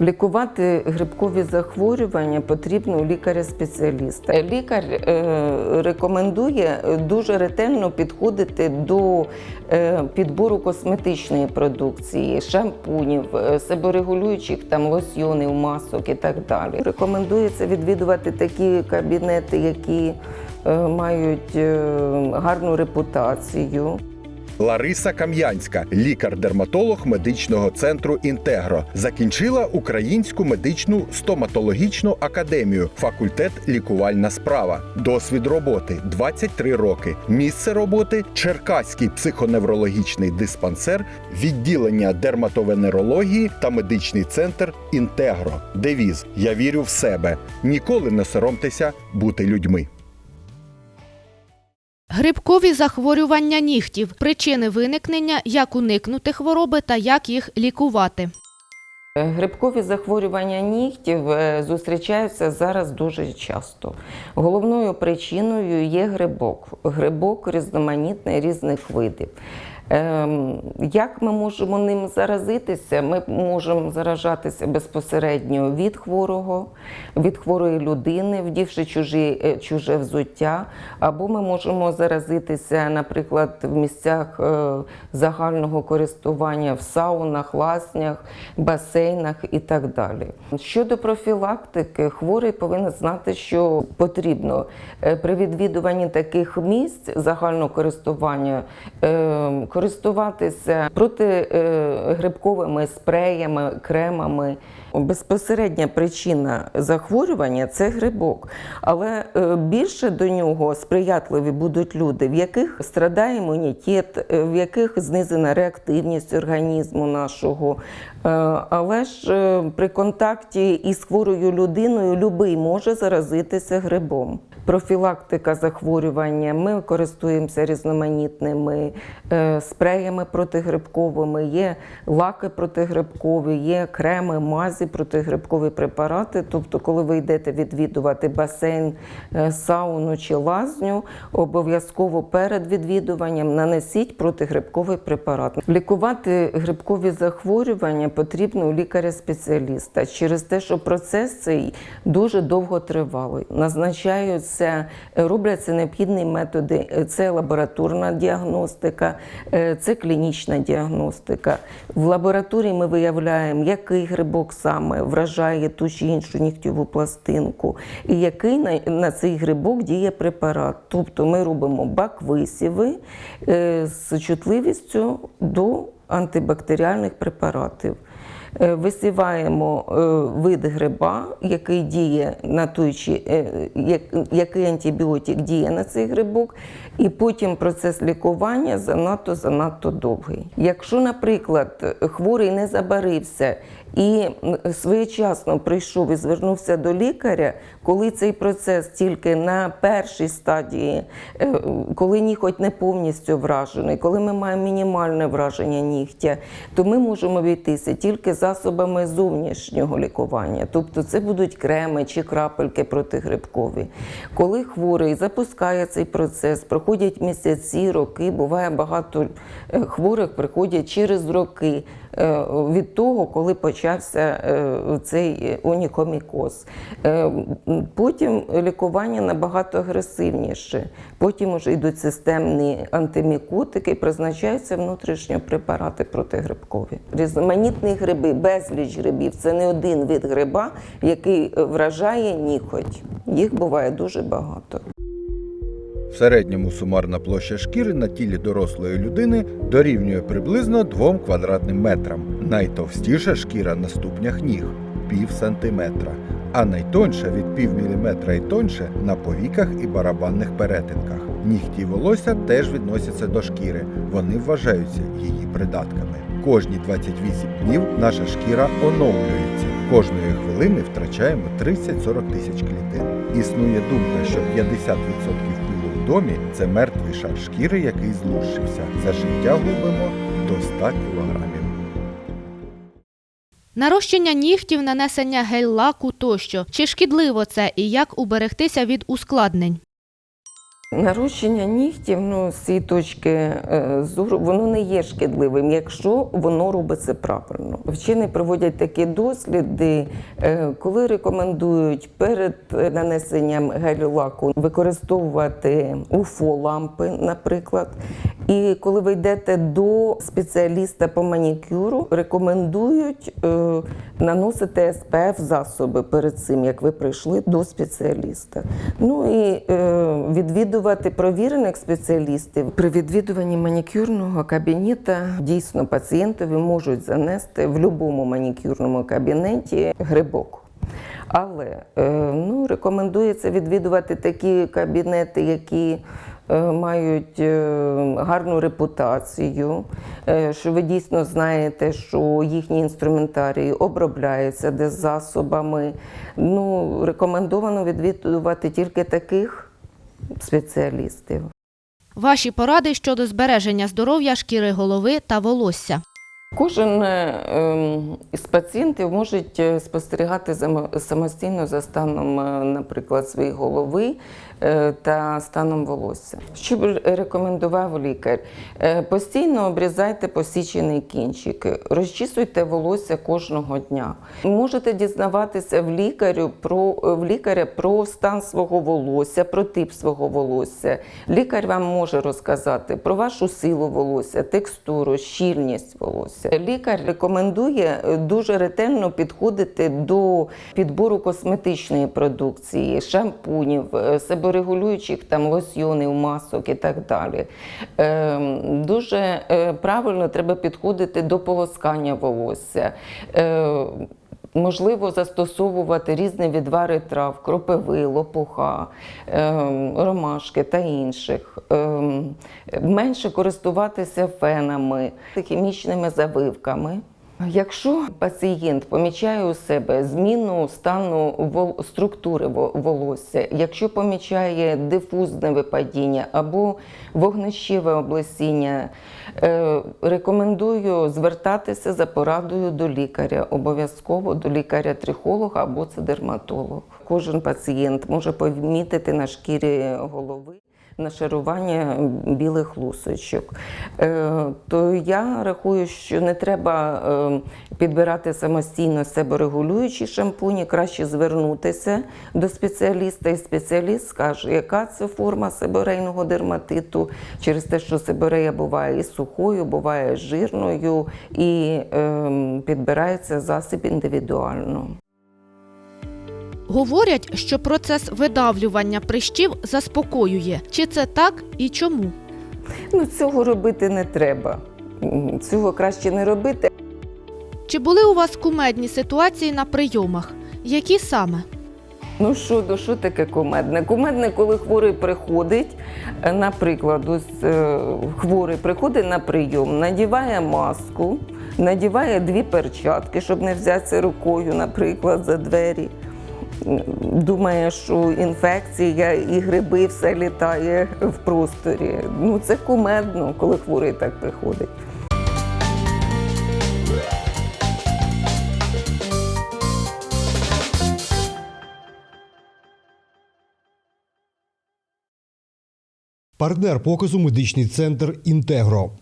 Лікувати грибкові захворювання потрібно у лікаря-спеціаліста. Лікар е, рекомендує дуже ретельно підходити до е, підбору косметичної продукції, шампунів, е, себорегулюючих там лосьйонів, масок і так далі. Рекомендується відвідувати такі кабінети, які мають гарну репутацію. Лариса Кам'янська, лікар-дерматолог медичного центру Інтегро, закінчила Українську медичну стоматологічну академію, факультет лікувальна справа. Досвід роботи 23 роки. Місце роботи Черкаський психоневрологічний диспансер, відділення дерматовенерології та медичний центр Інтегро. Девіз Я вірю в себе. Ніколи не соромтеся бути людьми. Грибкові захворювання нігтів, причини виникнення, як уникнути хвороби та як їх лікувати. Грибкові захворювання нігтів е, зустрічаються зараз дуже часто. Головною причиною є грибок. Грибок різноманітний різних видів. Ем, Як ми можемо ним заразитися? Ми можемо заражатися безпосередньо від хворого, від хворої людини, вдівши чужі, е, чуже взуття, або ми можемо заразитися, наприклад, в місцях е, загального користування в саунах, лазнях, басейнах і так далі. Щодо профілактики, хворий повинен знати, що потрібно е, при відвідуванні таких місць загального користування е, користуватися протигрибковими спреями, кремами. Безпосередня причина захворювання це грибок, але е, більше до нього сприятливі будуть люди, в яких страдає імунітет, е, в яких знизена реактивність організму нашого. Е, Але ж при контакті із хворою людиною любий може заразитися грибом. Профілактика захворювання. Ми користуємося різноманітними спреями протигрибковими, є лаки протигрибкові, є креми, мазі, протигрибкові препарати. Тобто, коли ви йдете відвідувати басейн, е, сауну чи лазню, обов'язково перед відвідуванням нанесіть протигрибковий препарат. Лікувати грибкові захворювання потрібно у лікаря-спеціаліста через те, що процес цей дуже довго тривалий. Назначаються, е, робляться необхідні методи. Е, Це лабораторна діагностика, це клінічна діагностика. В лабораторії ми виявляємо, який грибок саме вражає ту чи іншу нігтєву пластинку, і який на, на цей грибок діє препарат. Тобто ми робимо бак-висіви е, з чутливістю до антибактеріальних препаратів. Е, Висіваємо е, вид гриба, який діє на той чи е, який антибіотик діє на цей грибок, і потім процес лікування занадто занадто довгий. Якщо, наприклад, хворий не забарився і своєчасно прийшов і звернувся до лікаря, коли цей процес тільки на першій стадії, коли ніготь не повністю вражений, коли ми маємо мінімальне враження нігтя, то ми можемо обійтися тільки засобами зовнішнього лікування. Тобто це будуть креми чи крапельки протигрибкові. Коли хворий запускає цей процес, проходять місяці, роки, буває багато е, хворих приходять через роки від того, коли почався е, цей онікомікоз. Е, Потім лікування набагато агресивніше. Потім вже йдуть системні антимікотики, призначаються внутрішньо препарати протигрибкові. Різноманітні гриби, безліч грибів. Це не один вид гриба, який е, вражає ніготь. Їх буває дуже багато. Середньому сумарна площа шкіри на тілі дорослої людини дорівнює приблизно 2 квадратним метрам. Найтовстіша шкіра на ступнях ніг пів сантиметра, а найтонша від пів міліметра і тоньше на повіках і барабанних перетинках. Нігті й волосся теж відносяться до шкіри, вони вважаються її придатками. Кожні 28 днів наша шкіра оновлюється. Кожної хвилини втрачаємо 30-40 тисяч клітин. Існує думка, що 50% пилу в домі це мертвий шар шкіри, який злущився. За життя губимо до 100 кілограмів. Нарощення нігтів, нанесення гель-лаку тощо. Чи шкідливо це і як уберегтися від ускладнень? Нарощення нігтів, ну, з цієї точки е, зору, воно не є шкідливим, якщо воно робиться правильно. Вчені проводять такі досліди, е, коли рекомендують перед нанесенням гелю-лаку використовувати УФО-лампи, наприклад. І коли ви йдете до спеціаліста по манікюру, рекомендують е, наносити СПФ засоби перед цим, як ви прийшли до спеціаліста. Ну і е, відвідувати провірених спеціалістів. При відвідуванні манікюрного кабінета дійсно пацієнтові можуть занести в будь-якому манікюрному кабінеті грибок. Але е, ну, рекомендується відвідувати такі кабінети, які мають е, гарну репутацію, е, що ви дійсно знаєте, що їхні інструментарії обробляються десь засобами. Ну, рекомендовано відвідувати тільки таких спеціалістів. Ваші поради щодо збереження здоров'я шкіри голови та волосся. Кожен е, ем, із пацієнтів може спостерігати самостійно за станом, е, наприклад, своєї голови е, та станом волосся. Що б рекомендував лікар? Постійно обрізайте посічений кінчик, розчісуйте волосся кожного дня. Можете дізнаватися в лікарю про в лікаря про стан свого волосся, про тип свого волосся. Лікар вам може розказати про вашу силу волосся, текстуру, щільність волосся. Лікар рекомендує е, дуже ретельно підходити до підбору косметичної продукції, шампунів, е, себорегулюючих там лосьйонів, масок і так далі. Е, Дуже е, правильно треба підходити до полоскання волосся. Можливо застосовувати різні відвари трав, кропиви, лопуха, ем, ромашки та інших. Ем, Менше користуватися фенами, хімічними завивками. Якщо пацієнт помічає у себе зміну стану структури волосся, якщо помічає дифузне випадіння або вогнищеве облесіння, е, рекомендую звертатися за порадою до лікаря, обов'язково до лікаря-трихолога або це дерматолог. Кожен пацієнт може помітити на шкірі голови нашарування білих лусочок. Е, То я рахую, що не треба е, підбирати самостійно себорегулюючі шампуні, краще звернутися до спеціаліста, і спеціаліст скаже, яка це форма себорейного дерматиту, через те, що себорея буває і сухою, буває жирною, і е, підбирається засіб індивідуально. Говорять, що процес видавлювання прищів заспокоює. Чи це так і чому? Ну, цього робити не треба. Цього краще не робити. Чи були у вас кумедні ситуації на прийомах? Які саме? Ну що, ну що таке кумедне? Кумедне, коли хворий приходить, е, наприклад, ось е, хворий приходить на прийом, надіває маску, надіває дві перчатки, щоб не взятися рукою, наприклад, за двері. Думає, що інфекція і гриби все літає в просторі. Ну це кумедно, коли хворий так приходить. Партнер показу медичний центр Інтегро.